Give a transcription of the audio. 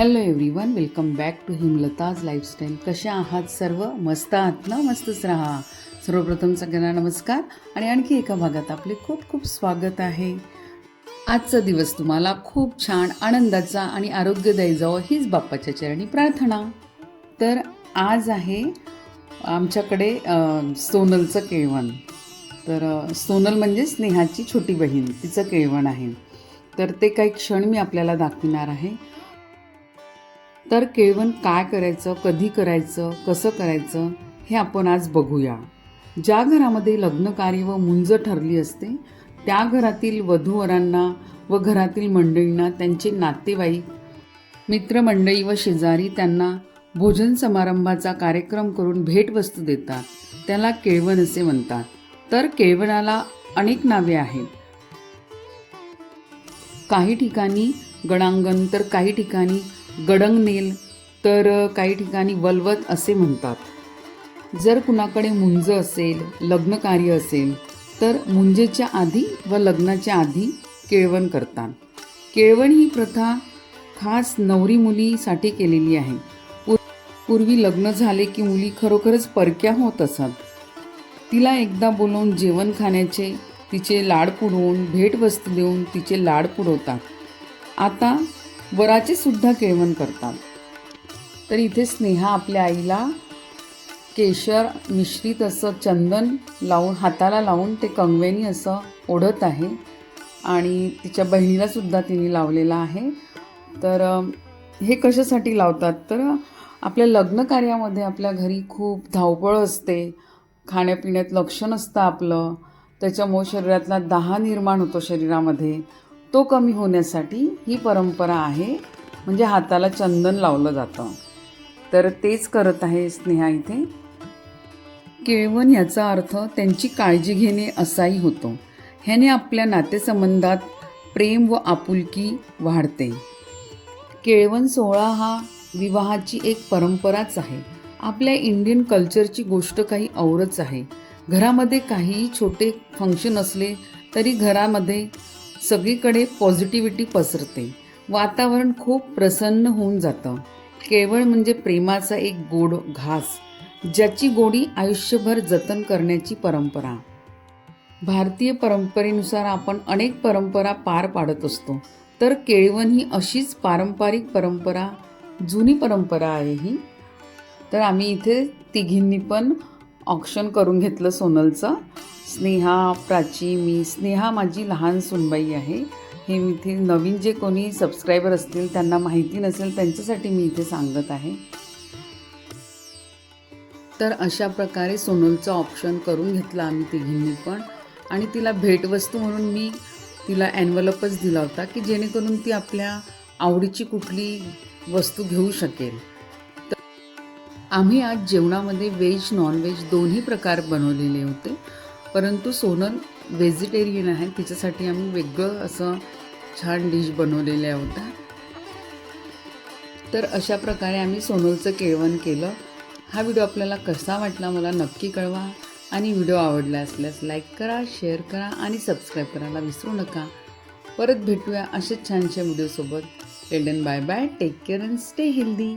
Hello everyone welcome back to Himlata's lifestyle कशा आहात सर्व? मस्त आहात ना? मस्तच राहा. सर्वप्रथम सगळ्यांना नमस्कार. आणि आणखी एका भागात आपले खूप खूप स्वागत आहे. आजचा दिवस तुम्हाला खूप छान आनंदाचा आणि आरोग्यदायी जावं हीच बाप्पाच्या चरणी प्रार्थना. तर आज आहे आमच्याकडे सोनलचं केळवण. तर सोनल म्हणजे स्नेहाची छोटी बहीण. तिचं केळवण आहे. तर ते काही क्षण मी आपल्याला दाखविणार आहे. तर केळवण काय करायचं कधी करायचं कसं करायचं हे आपण आज बघूया. ज्या घरामध्ये लग्नकार्य व मुंज ठरली असते त्या घरातील वधूवरांना व घरातील मंडळींना त्यांचे नातेवाईक मित्रमंडळी व शेजारी त्यांना भोजन समारंभाचा कार्यक्रम करून भेटवस्तू देतात. त्याला केळवण असे म्हणतात. तर केळवणाला अनेक नावे आहेत. काही ठिकाणी गणांगण तर काही ठिकाणी गडंगनेल तर काही ठिकाणी वलवत असे म्हणतात. जर कुणाकडे मुंज असेल लग्नकार्य असेल तर मुंजेच्या आधी व लग्नाच्या आधी केळवण करतात. केळवण ही प्रथा खास नवरी मुलीसाठी केलेली आहे. पूर- पूर्वी लग्न झाले की मुली खरोखरच परक्या होत असत. तिला एकदा बोलवून जेवण खाण्याचे तिचे लाड पुरवून भेटवस्तू देऊन तिचे लाड पुरवतात. आता वराचे सुद्धा केळवण करतात. तर इथे स्नेहा आपल्या आईला केशर मिश्रित असं चंदन लावून हाताला लावून ते कंगवेनी असं ओढत आहे. आणि तिच्या बहिणीला सुद्धा तिने लावलेलं आहे. तर हे कशासाठी लावतात? तर आपल्या लग्न कार्यामध्ये आपल्या घरी खूप धावपळ असते. खाण्यापिण्यात लक्ष नसतं आपलं. त्याच्यामुळे शरीरातला दाह निर्माण होतो शरीरामध्ये. तो कमी होण्यासाठी ही परंपरा आहे. म्हणजे हाताला चंदन लावलं जातं. तर तेच करत आहे स्नेहा इथे. केळवण याचा अर्थ त्यांची काळजी घेणे असाही होतो. ह्याने आपल्या नातेसंबंधात प्रेम व आपुलकी वाढते. केळवण सोहळा हा विवाहाची एक परंपराच आहे. आपल्या इंडियन कल्चरची गोष्ट काही औरच आहे. घरामध्ये काहीही छोटे फंक्शन असले तरी घरामध्ये सगळीकडे पॉझिटिव्हिटी पसरते. वातावरण खूप प्रसन्न होऊन जातं. केवळ म्हणजे प्रेमाचा एक गोड घास ज्याची गोडी आयुष्यभर जतन करण्याची परंपरा. भारतीय परंपरेनुसार आपण अनेक परंपरा पार पाडत असतो. तर केळवण ही अशीच पारंपरिक परंपरा जुनी परंपरा आहे ही. तर आम्ही इथे तिघींनी पण ऑक्शन करून घेतलं सोनलचं. स्नेहा प्राची मी स्नेहा माझी लहान सुनबाई आहे. हे मी इथे नवीन जे कोणी सबस्क्रायबर असतील त्यांना माहिती नसेल त्यांच्यासाठी मी इथे सांगत आहे. तर अशा प्रकारे सोनलचं ऑप्शन करून घेतलं आम्ही तिघींनी पण. आणि तिला भेटवस्तू म्हणून मी तिला ॲन्व्हलपच दिला होता की जेणेकरून ती आपल्या आवडीची कुठली वस्तू घेऊ शकेल. आम्ही आज जेवणामध्ये व्हेज नॉनव्हेज दोन्ही प्रकार बनवलेले होते. परंतु सोनल व्हेजिटेरियन आहे. तिच्यासाठी आम्ही वेगळं असं छान डिश बनवलेल्या होत्या. तर अशा प्रकारे आम्ही सोनलचं केळवण केलं. हा व्हिडिओ आपल्याला कसा वाटला मला नक्की कळवा. आणि व्हिडिओ आवडला असल्यास लाईक करा शेअर करा आणि सबस्क्राईब करायला विसरू नका. परत भेटूया असेच छानशा व्हिडिओसोबत. And bye bye take care and stay healthy